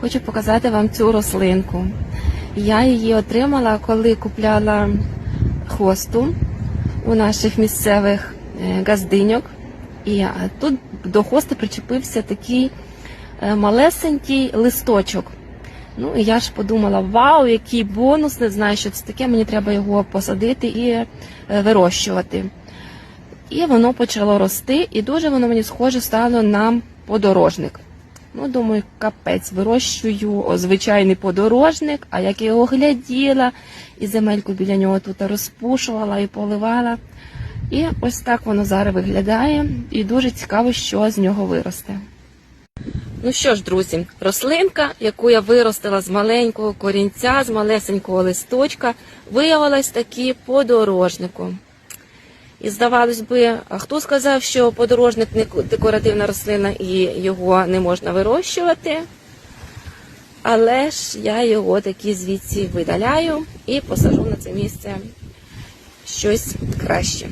Хочу показати вам цю рослинку. Я її отримала, коли купляла хосту у наших місцевих е, газдиньок. І тут до хости причепився такий е, малесенький листочок. Ну і я ж подумала: вау, який бонус! Не знаю, що це таке. Мені треба його посадити і е, вирощувати. І воно почало рости, і дуже воно мені схоже стало на подорожник. Ну, думаю, капець, вирощую звичайний подорожник, а як його гляділа, і земельку біля нього тут розпушувала і поливала. І ось так воно зараз виглядає, і дуже цікаво, що з нього виросте. Ну що ж, друзі, рослинка, яку я виростила з маленького корінця, з малесенького листочка, виявилась таки подорожником. І здавалось би, а хто сказав, що подорожник не декоративна рослина і його не можна вирощувати? Але ж я його таки звідси видаляю і посажу на це місце щось краще.